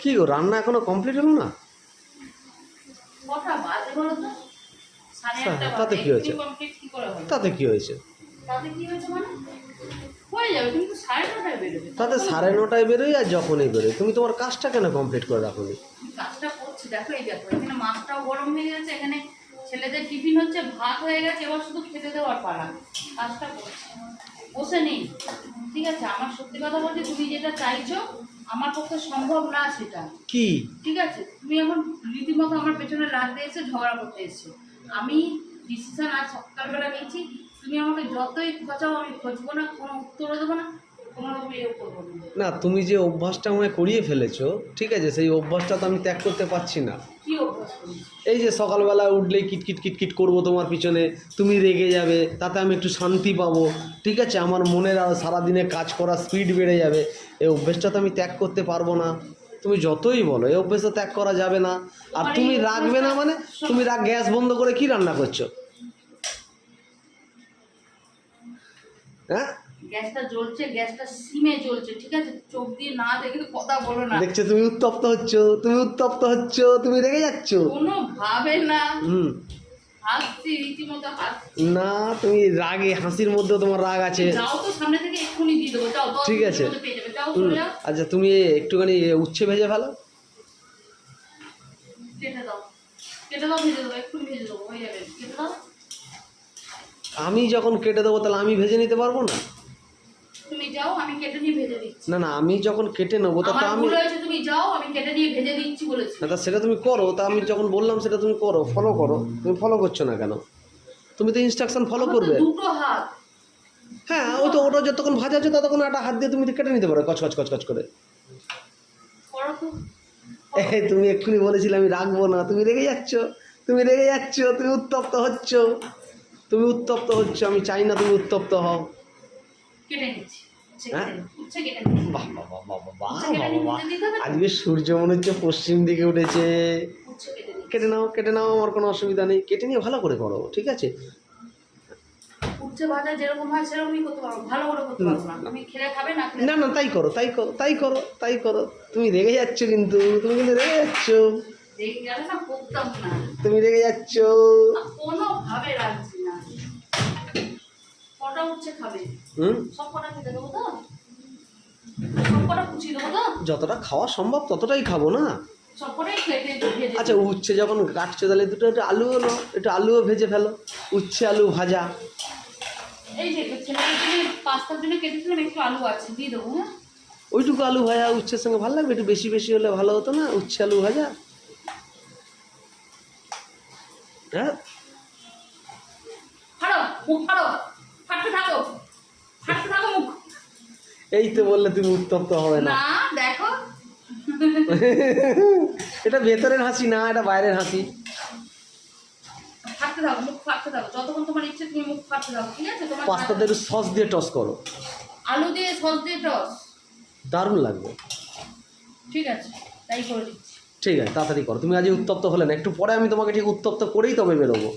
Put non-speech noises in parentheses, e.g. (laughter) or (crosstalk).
কি গো রান্না এখনও কমপ্লিট হলো না? হ্যাঁ, তাতে কি হয়েছে? তাতে কি হয়েছে? তাতে কি হয়েছে মানে? হয়ে সাড়ে নটায় বেরোই আর যখনই বেরোয় তুমি তোমার কাজটা কেন কমপ্লিট করে আমি কাজটা করছি দেখো এই দেখো এখানে মাছটাও গরম হয়ে গেছে এখানে ছেলেদের টিফিন হচ্ছে ভাত হয়ে গেছে এবার শুধু খেতে দেওয়ার পালা। কাজটা করছি। বসে নেই। ঠিক আছে আমার সত্যি কথা বলছি তুমি যেটা চাইছো আমার পক্ষে সম্ভব না সেটা। কি? ঠিক আছে? তুমি এখন রীতিমতো আমার পেছনে লাগতে এসে ঝগড়া করতে এসছো। আমি ডিসিশন আজ সকালবেলা নিয়েছি। তুমি আমাকে যতই খোঁচাও আমি খোঁজবো না কোনো উত্তরও দেবো না। না। তুমি যে অভ্যাসটা আমায় করিয়ে ফেলেছো ঠিক আছে সেই অভ্যাসটা তো আমি ত্যাগ করতে পারছি না। অভ্যাস এই যে সকালবেলা উঠলেই কিটকিট কিটকিট করব তোমার পিছনে তুমি রেগে যাবে তাতে আমি একটু শান্তি পাবো ঠিক আছে? আমার মনের আর সারাদিনে কাজ করার স্পিড বেড়ে যাবে এই অভ্যেসটা তো আমি ত্যাগ করতে পারব না। তুমি যতই বলো এই অভ্যেসটা ত্যাগ করা যাবে না। আর তুমি রাখবে না মানে তুমি রাগ গ্যাস বন্ধ করে কি রান্না করছ? হ্যাঁ? গ্যাসটা জ্বলছে গ্যাসটা সিমে জ্বলছে ঠিক আছে? চোখ দিয়ে না কথা বলো না। দেখছ তুমি উত্তপ্ত হচ্ছ তুমি উত্তপ্ত হচ্ছ তুমি রেগে যাচ্ছ। কোনো ভাবে না। হুম। হাসছি রীতিমতো হাসছি। না তুমি রাগে হাসির মধ্যেও তোমার রাগ আছে। যাও তো সামনে থেকে এক্ষুনি দিয়ে দেবো। যাও ঠিক আছে। মধ্যে আচ্ছা তুমি একটুখানি উচ্ছে ভেজে ফেলো। কেটে দাও। কেটে দাও ভেজে দেবো এক্ষুনি ভেজে দেবো হয়ে যাবে। কেটে দাও। আমি যখন কেটে দেবো তাহলে আমি ভেজে নিতে পারব না? তুমি যাও আমি কেটে নিয়ে ভেজে দিচ্ছি। না না আমি যখন কেটে নেব তা তো আমি হয়েছে তুমি যাও আমি কেটে নিয়ে ভেজে দিচ্ছি বলেছি। না তা সেটা তুমি করো তা আমি যখন বললাম সেটা তুমি করো ফলো করো তুমি ফলো করছ না কেন? তুমি তো ইনস্ট্রাকশন ফলো করবে। দুটো হাত। হ্যাঁ ওই তো ওটা যতক্ষণ ভাজা আছে ততক্ষণ একটা হাত দিয়ে তুমি কেটে নিতে পারো কচ কচ কচ কচ করে। করো এই তুমি এক্ষুনি বলেছিলে আমি রাখব না তুমি রেগে যাচ্ছ তুমি রেগে যাচ্ছ তুমি উত্তপ্ত হচ্ছ। তুমি উত্তপ্ত হচ্ছ আমি চাই না তুমি উত্তপ্ত হও। কেটে নিচ্ছি? আজকে সূর্য মনে হচ্ছে পশ্চিম দিকে উঠেছে। কেটে নাও কেটে নাও আমার কোনো অসুবিধা নেই। কেটে নিয়ে ভালো করে করো ঠিক আছে? না। না তাই করো তাই করো তাই করো তাই করো। তুমি রেগে যাচ্ছ কিন্তু তুমি কিন্তু রেগে যাচ্ছ। তুমি রেগে যাচ্ছ। কোনো ভাবে রাখছি কটা উচ্ছে খাবে। হুম? সব কটা খেতে দেবো তো? যতটা খাওয়া সম্ভব ততটাই খাব না? আচ্ছা উচ্ছে যখন কাটছো তাহলে দুটো একটু আলুও নাও একটু আলুও ভেজে ফেলো। উচ্ছে আলু ভাজা। এই যে পাস্তার জন্য কেটেছিলাম একটু আলু আছে দিয়ে দেবো হ্যাঁ? ওইটুকু আলু ভাজা উচ্ছের সঙ্গে ভালো লাগবে? একটু বেশি বেশি হলে ভালো হতো না? উচ্ছে আলু ভাজা? হ্যাঁ? থাকো। থাকো মুখ। এই তো বললে তুমি উত্তপ্ত হবে না। দেখো। (laughs) এটা ভেতরের হাসি না এটা বাইরের হাসি। ফাটতে থাকো মুখ ফাটতে থাকো। যতক্ষণ তোমার ইচ্ছে তুমি মুখ ফাটতে থাকো ঠিক আছে? তোমার পাস্তাতে সস দিয়ে টস করো। আলু দিয়ে সস দিয়ে টস দারুণ লাগবে। ঠিক আছে তাই করে দিচ্ছি। ঠিক আছে তাড়াতাড়ি করো। তুমি আজ উত্তপ্ত হলে না একটু পরে আমি তোমাকে ঠিক উত্তপ্ত করেই তবে বেরোবো।